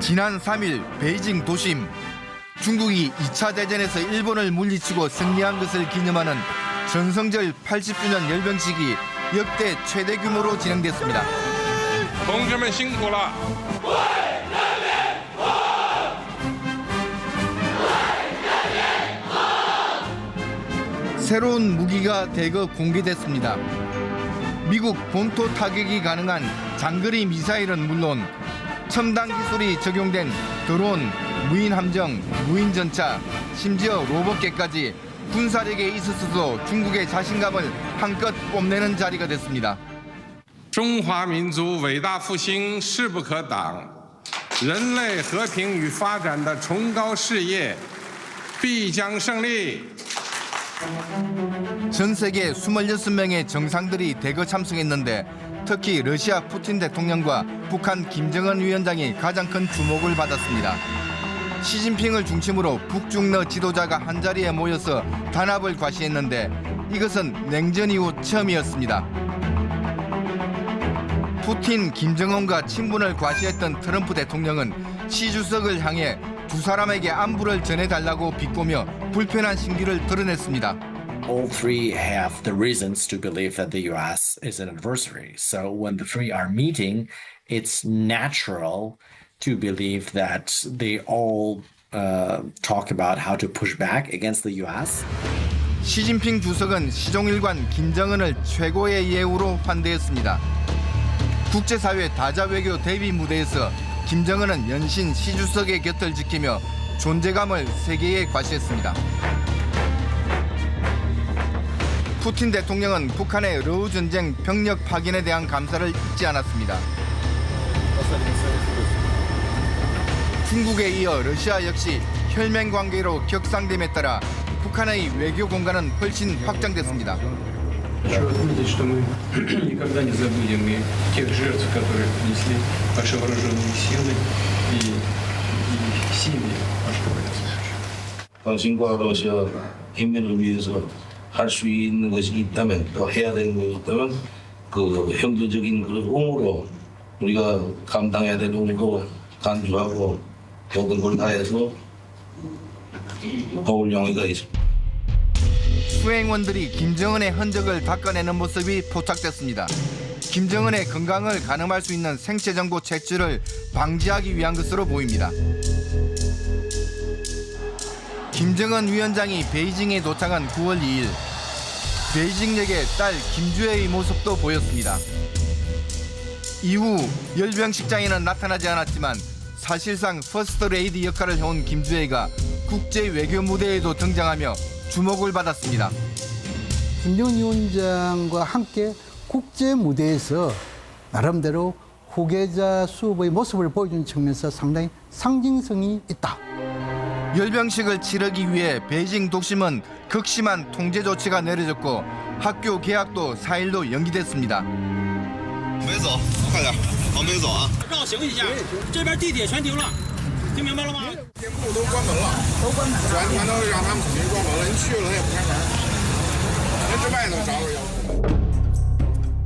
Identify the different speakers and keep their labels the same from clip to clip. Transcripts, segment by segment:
Speaker 1: 지난 3일 베이징 도심 중국이 2차 대전에서 일본을 물리치고 승리한 것을 기념하는 전성절 80주년 열병식이 역대 최대 규모로 진행됐습니다.
Speaker 2: 동지면 신고라.
Speaker 1: 새로운 무기가 대거 공개됐습니다. 미국 본토 타격이 가능한 장거리 미사일은 물론 첨단 기술이 적용된 드론, 무인 함정, 무인 전차, 심지어 로봇계까지 군사력에 있어서도 중국의 자신감을 한껏 뽐내는 자리가 됐습니다.
Speaker 2: 中华民族伟大复兴势不可挡，人类和平与发展的崇高事业必将胜利。
Speaker 1: 전 세계 26명의 정상들이 대거 참석했는데 특히 러시아 푸틴 대통령과 북한 김정은 위원장이 가장 큰 주목을 받았습니다. 시진핑을 중심으로 북중러 지도자가 한자리에 모여서 단합을 과시했는데 이것은 냉전 이후 처음이었습니다. 푸틴, 김정은과 친분을 과시했던 트럼프 대통령은 시 주석을 향해 두 사람에게 안부를 전해달라고 비꼬며 불편한 심기를 드러냈습니다.
Speaker 3: all three have the reasons to believe that the US is an adversary. So when the three are meeting, it's natural to believe that they all uh, talk about how to push back against the US.
Speaker 1: 시진핑 주석은 시종일관 김정은을 최고의 예우로 환대했습니다. 국제사회 다자 외교 대비 무대에서 김정은은 연신 시 주석의 곁을 지키며 존재감을 세계에 과시했습니다. 푸틴 대통령은 북한의 러우 전쟁 병력 파견에 대한 감사를 잊지 않았습니다. 중국에 이어 러시아 역시 혈맹 관계로 격상됨에 따라 북한의 외교 공간은 훨씬 확장됐습니다.
Speaker 4: Хочу отметить, что мы никогда не забудем и тех жертв, которые принесли наши вооруженные силы и, и семьи наших военнослужащих.
Speaker 5: 당신과 러시아 인민을 위해서 할 수 있는 것이 있다면 또 해야 되는 것이 있다면 그 형제적인 그 의무로 우리가 감당해야 될 의무로 간주하고 모든 걸 다해서 도울 용의가 있습니다.
Speaker 1: 수행원들이 김정은의 흔적을 닦아내는 모습이 포착됐습니다. 김정은의 건강을 가늠할 수 있는 생체 정보 채취를 방지하기 위한 것으로 보입니다. 김정은 위원장이 베이징에 도착한 9월 2일 베이징역에 딸 김주혜의 모습도 보였습니다. 이후 열병식장에는 나타나지 않았지만 사실상 퍼스트 레이디 역할을 해온 김주혜가 국제 외교 무대에도 등장하며 주목을 받았습니다.
Speaker 6: 김정은 위원장과 함께 국제 무대에서 나름대로 후계자 수업의 모습을 보여준 측면에서 상당히 상징성이 있다.
Speaker 1: 열병식을 치르기 위해 베이징 도심은 극심한 통제 조치가 내려졌고 학교 개학도 4일로 연기됐습니다.
Speaker 7: 没走，快点，往北走啊！
Speaker 8: 绕行一下，这边地铁全停了，听明白了吗？
Speaker 7: 店铺都关门了， 都关门了，全全都让他们统一关门了。人去了他也不开门，人之外头找找要。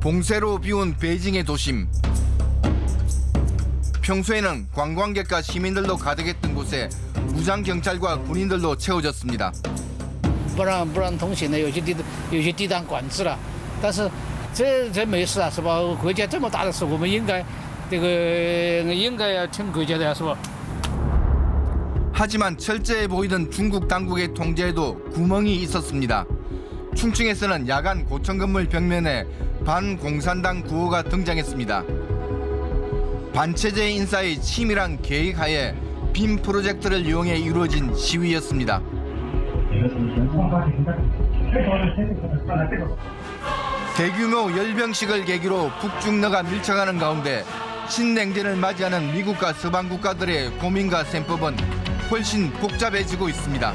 Speaker 1: 봉쇄로 비운 베이징의 도심. 평소에는 관광객과 시민들로 가득했던 곳에 무장 경찰과 군인들로 채워졌습니다.
Speaker 9: 不让不让通行的，有些地有些地段管制了，但是这这没事啊，是吧？国家这么大的事，我们应该这个应该要听国家的，是吧？
Speaker 1: 하지만 철저해 보이던 중국 당국의 통제에도 구멍이 있었습니다. 충청에서는 야간 고층 건물 벽면에 반공산당 구호가 등장했습니다. 반체제 인사의 치밀한 계획하에 빔 프로젝트를 이용해 이루어진 시위였습니다. 대규모 열병식을 계기로 북중러가 밀착하는 가운데 신냉전을 맞이하는 미국과 서방 국가들의 고민과 셈법은 훨씬 복잡해지고 있습니다.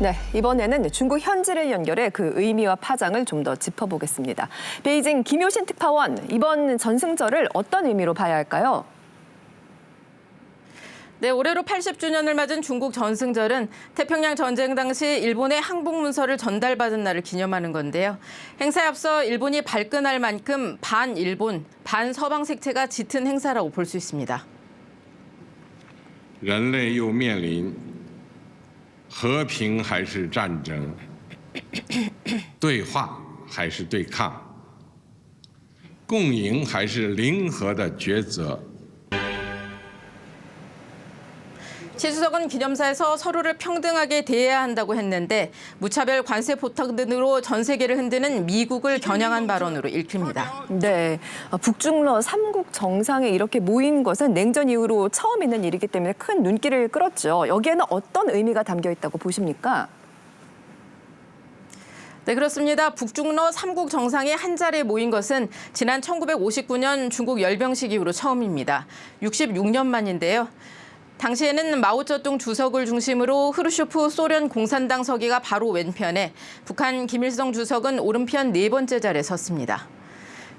Speaker 10: 네, 이번에는 중국 현지를 연결해 그 의미와 파장을 좀 더 짚어보겠습니다. 베이징 김효신 특파원, 이번 전승절을 어떤 의미로 봐야 할까요?
Speaker 11: 네, 올해로 80주년을 맞은 중국 전승절은 태평양 전쟁 당시 일본의 항복 문서를 전달받은 날을 기념하는 건데요. 행사에 앞서 일본이 발끈할 만큼 반일본, 반서방 색채가 짙은 행사라고 볼 수 있습니다.
Speaker 2: 人类又面临和平还是战争，对话还是对抗，共赢还是零和的抉择。
Speaker 11: 치 주석은 기념사에서 서로를 평등하게 대해야 한다고 했는데 무차별 관세 포탁 등으로 전 세계를 흔드는 미국을 겨냥한 발언으로 읽힙니다.
Speaker 10: 네, 어, 북중러 삼국 정상에 이렇게 모인 것은 냉전 이후로 처음 있는 일이기 때문에 큰 눈길을 끌었죠. 여기에는 어떤 의미가 담겨 있다고 보십니까?
Speaker 11: 네, 그렇습니다. 북중러 삼국 정상이 한 자리에 모인 것은 지난 1959년 중국 열병식 이후로 처음입니다. 66년 만인데요. 당시에는 마오쩌둥 주석을 중심으로 흐루쇼프 소련 공산당 서기가 바로 왼편에 북한 김일성 주석은 오른편 네 번째 자리에 섰습니다.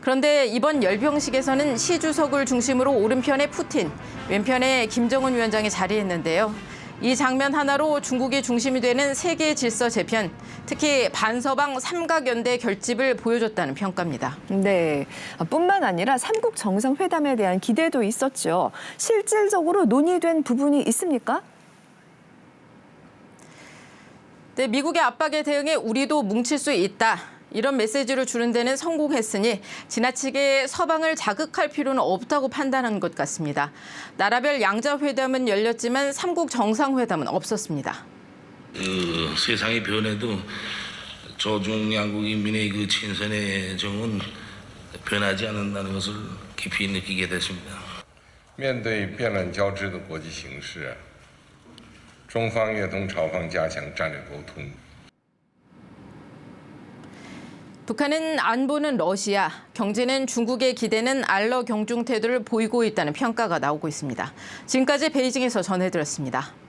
Speaker 11: 그런데 이번 열병식에서는 시 주석을 중심으로 오른편에 푸틴, 왼편에 김정은 위원장이 자리했는데요. 이 장면 하나로 중국이 중심이 되는 세계 질서 재편, 특히 반서방 삼각연대 결집을 보여줬다는 평가입니다.
Speaker 10: 네, 아, 뿐만 아니라 삼국 정상회담에 대한 기대도 있었죠. 실질적으로 논의된 부분이 있습니까?
Speaker 11: 네, 미국의 압박에 대응해 우리도 뭉칠 수 있다. 이런 메시지를 주는 데는 성공했으니 지나치게 서방을 자극할 필요는 없다고 판단한 것 같습니다. 나라별 양자회담은 열렸지만 삼국 정상회담은 없었습니다.
Speaker 5: 그 세상의 변해도 조중 양국 인민의 그 친선의 정은 변하지 않는다는 것을 깊이 느끼게 됐습니다.
Speaker 2: 面对变乱交织的国际形势，中方愿同朝方加强战略沟通。
Speaker 11: 북한은 안보는 러시아, 경제는 중국의 기대는 알러 경중 태도를 보이고 있다는 평가가 나오고 있습니다. 지금까지 베이징에서 전해드렸습니다.